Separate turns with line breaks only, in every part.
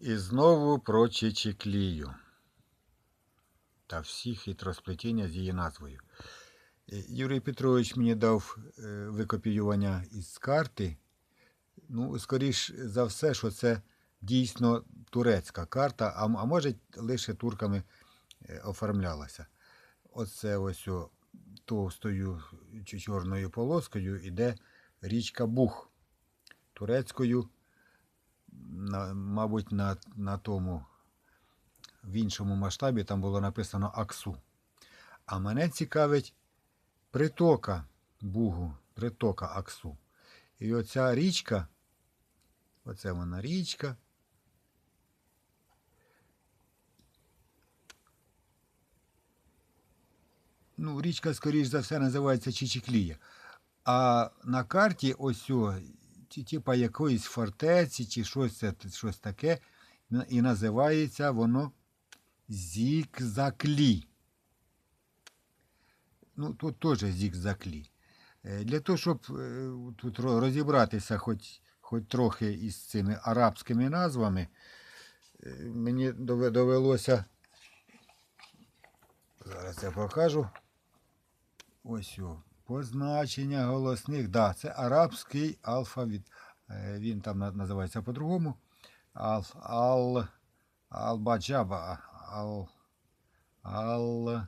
І знову про Чечеклію та всі хитросплетіння з її назвою. Е, Юрій Петрович мені дав е, викопіювання із карти. Ну, скоріш за все, що це дійсно турецька карта, а, а може лише турками е, оформлялася. Оце ось о, товстою чорною полоскою іде річка Бух. Турецькою, на, мабуть, на, на тому в іншому масштабі там було написано Аксу. А мене цікавить притока Бугу, притока Аксу. І оця річка, оце вона річка. Ну, річка, скоріш за все, називається Чичіклія. А на карті ось типа якоїсь фортеці чи щось, щось таке, і називається воно Зікзаклі. Ну, тут теж Зікзаклі. Е, Для того, щоб е, тут розібратися хоч, хоч трохи із цими арабськими назвами, е, мені довелося. Зараз я покажу. Ось о, позначення голосних. Да, це арабський алфавіт. Е, Він там називається по-другому. Ал, ал, албаджаба. Ал, ал,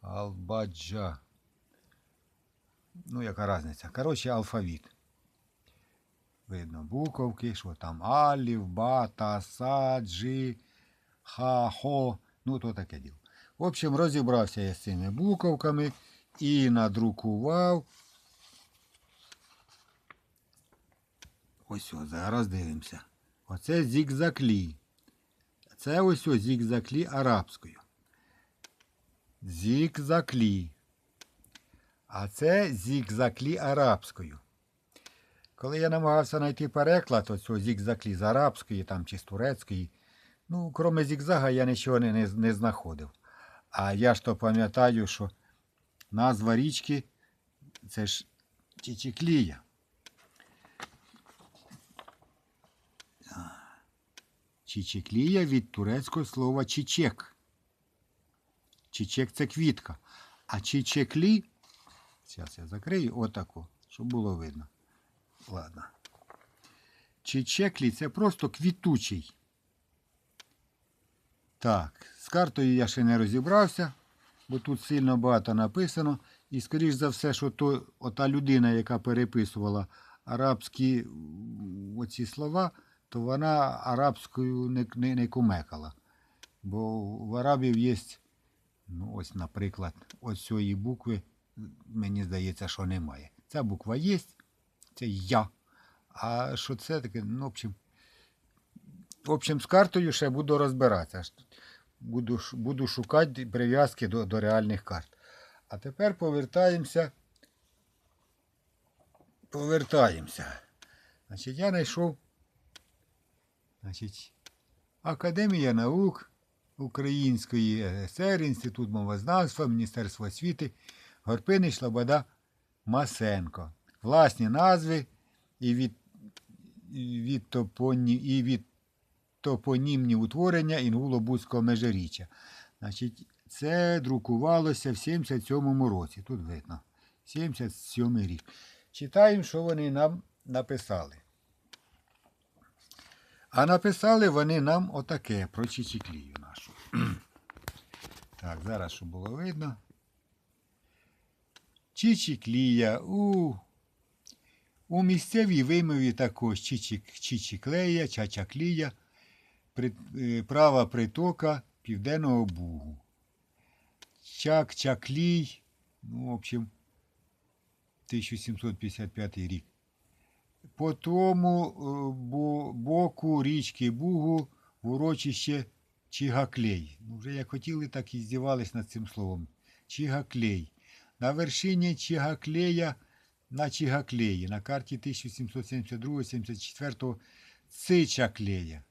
албаджа. Ну, яка різниця? Коротше, алфавіт. Видно буковки, що там алів, ба, та, са, джи, хо. Ну, то таке діло. В общем, розібрався я з цими буковками і надрукував. Ось о, зараз дивимося. Оце зігзаклі. Це ось о зігзаклі арабською. Зігзаклі. А це зігзаклі арабською. Коли я намагався знайти переклад оцього зігзаклі з арабської там, чи з турецької, ну, крім зігзага, я нічого не, не, не знаходив. А я ж то пам'ятаю, що назва річки це ж Чичеклія. Чичеклія від турецького слова чичек. Чичек це квітка. А чичеклі, зараз я закрию отако, щоб було видно. Ладно. Чичеклі це просто квітучий. Так, з картою я ще не розібрався, бо тут сильно багато написано. І, скоріш за все, що то, ота людина, яка переписувала арабські оці слова, то вона арабською не, не, не кумекала. Бо в арабів є, ну ось, наприклад, ось цієї букви, мені здається, що немає. Ця буква є, це я. А що це таке, ну, в общем, в общем, з картою ще буду розбиратися. Буду, буду шукати прив'язки до, до реальних карт. А тепер повертаємося. Повертаємося. Значить, я знайшов значить, Академія наук Української ССР, Інститут мовознавства, Міністерство освіти, Горпинич Лобода Масенко. Власні назви і від, від, топоні, і від топонімні утворення Інгуло-Бузького межиріччя. Значить, це друкувалося в 77-му році. Тут видно. 77 рік. Читаємо, що вони нам написали. А написали вони нам отаке про Чичіклію нашу. так, зараз, щоб було видно. Чичіклія у у місцевій вимові також чичік, чичіклея, чачаклія, права притока Південного Бугу. Чак-чаклій, ну, в общем, 1755 рік. По тому е, боку річки Бугу урочище Чигаклей. Ну, вже як хотіли, так і здівались над цим словом. Чигаклей. На вершині Чигаклея на Чигаклеї на карті 1772-74 Цичаклея.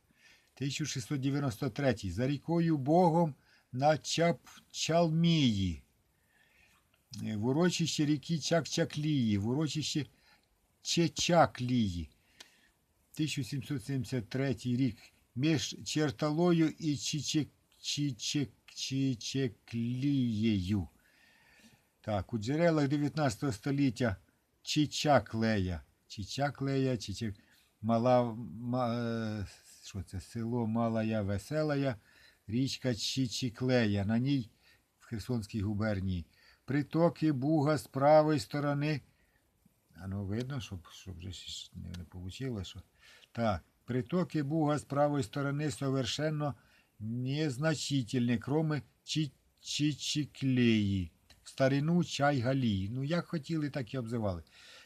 1693 за рікою Богом на Чапчалмії. Е, В урочище ріки Чакчаклії, в урочище Чечаклії. 1773 рік між Черталою і Чичеклією. Так, у джерелах 19 століття Чичаклея. Чичаклея, Чичек... Мала, ма, е, що це, село Малая Веселая, річка Чичіклея. На ній в Херсонській губернії. Притоки Буга з правої сторони. А ну видно, щоб, щоб вже не, не вийшло, що. Так, притоки Буга з правої сторони совершенно незначительні, кроме Чичіклеї. В старину Чайгалії. Ну, як хотіли, так і обзивали.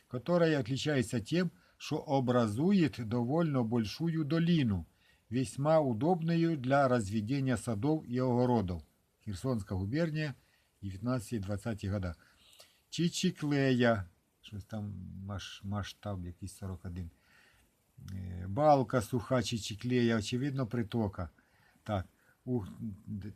Которая отличается тем, что образует довольно большую долину, весьма удобную для разведения садов и огородов. Херсонская губерния, 19-20 года. Чичіклея, щось там маш, масштаб якийсь 41. Е, Балка суха Чичіклея, очевидно, притока. Так, у,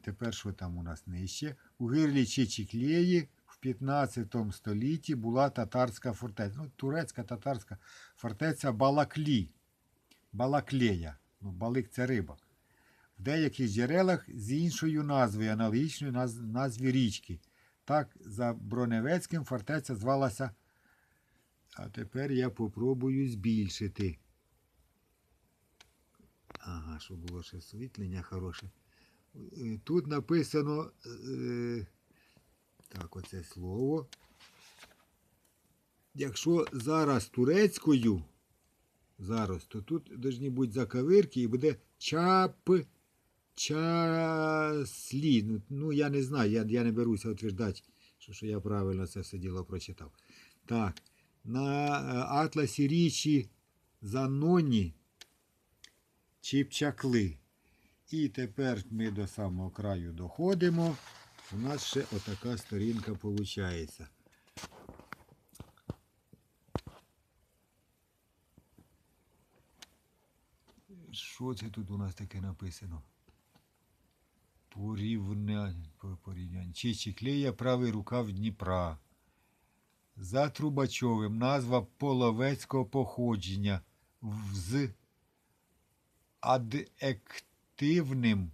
тепер що там у нас нижче? У гирлі Чичіклеї в 15 столітті була татарська фортеця. Ну, турецька татарська фортеця Балаклі. Балаклея. Ну, балик це риба. В деяких джерелах з іншою назвою, аналогічною наз- назві річки. Так, за Броневецьким фортеця звалася. А тепер я попробую збільшити. Ага, щоб було ще освітлення хороше. Е, Тут написано. е, Так, оце слово. Якщо зараз турецькою, зараз, то тут повинні бути закавирки і буде чап. Часлі. Ну, ну я не знаю, я, я не беруся утверждати, що, що я правильно це все діло прочитав. Так, на е, атласі річі Заноні Чіпчакли. І тепер ми до самого краю доходимо. У нас ще отака сторінка виходить. Що це тут у нас таке написано? Порівняння. по- порівняння. Чичіклея правий рукав Дніпра. За Трубачовим назва половецького походження з адективним,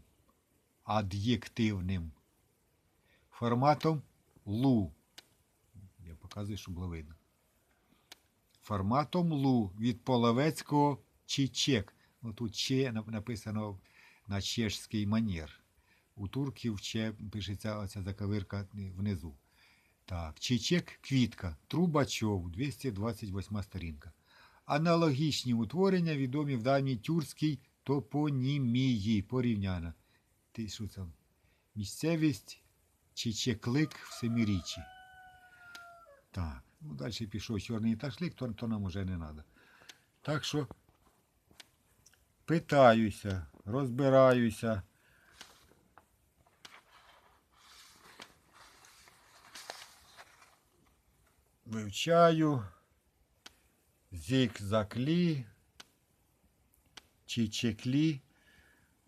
ад'єктивним форматом лу. Я показую, щоб було видно. Форматом лу від половецького чичек. Ну, тут че написано на чешський манір. У турків че пишеться оця заковирка внизу. Так, Чичек квітка, Трубачов, 228 сторінка. Аналогічні утворення відомі в давній тюркській топонімії порівняна. Ти що це? Місцевість Чичеклик в Семирічі. Так, ну далі пішов чорний ташлик, то, то нам уже не треба. Так що питаюся, розбираюся. Вивчаю зік-заклі, чичеклі.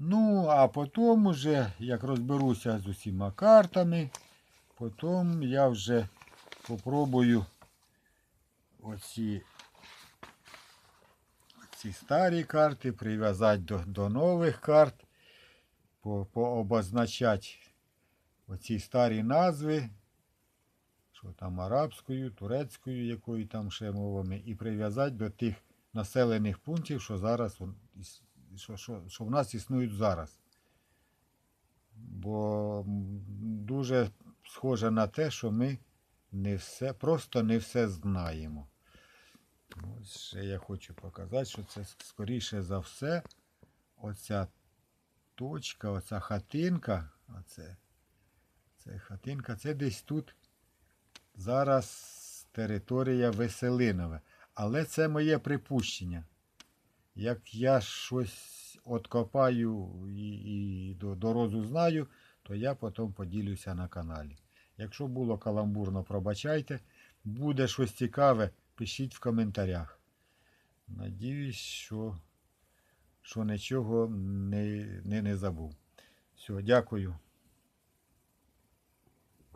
Ну, а потім уже, як розберуся з усіма картами, потім я вже попробую оці, ці старі карти прив'язати до, до нових карт, по, пообозначати оці старі назви, що там арабською, турецькою, якою там ще мовами, і прив'язати до тих населених пунктів, що зараз що, що, що в нас існують зараз. Бо дуже схоже на те, що ми не все, просто не все знаємо. Ось ще я хочу показати, що це скоріше за все, оця точка, оця хатинка, оце, це хатинка, це десь тут зараз територія Веселинове. Але це моє припущення. Як я щось откопаю і, і до, до розузнаю, то я потім поділюся на каналі. Якщо було каламбурно, пробачайте. Буде щось цікаве, пишіть в коментарях. Надіюсь, що, що нічого не, не, не забув. Все, дякую.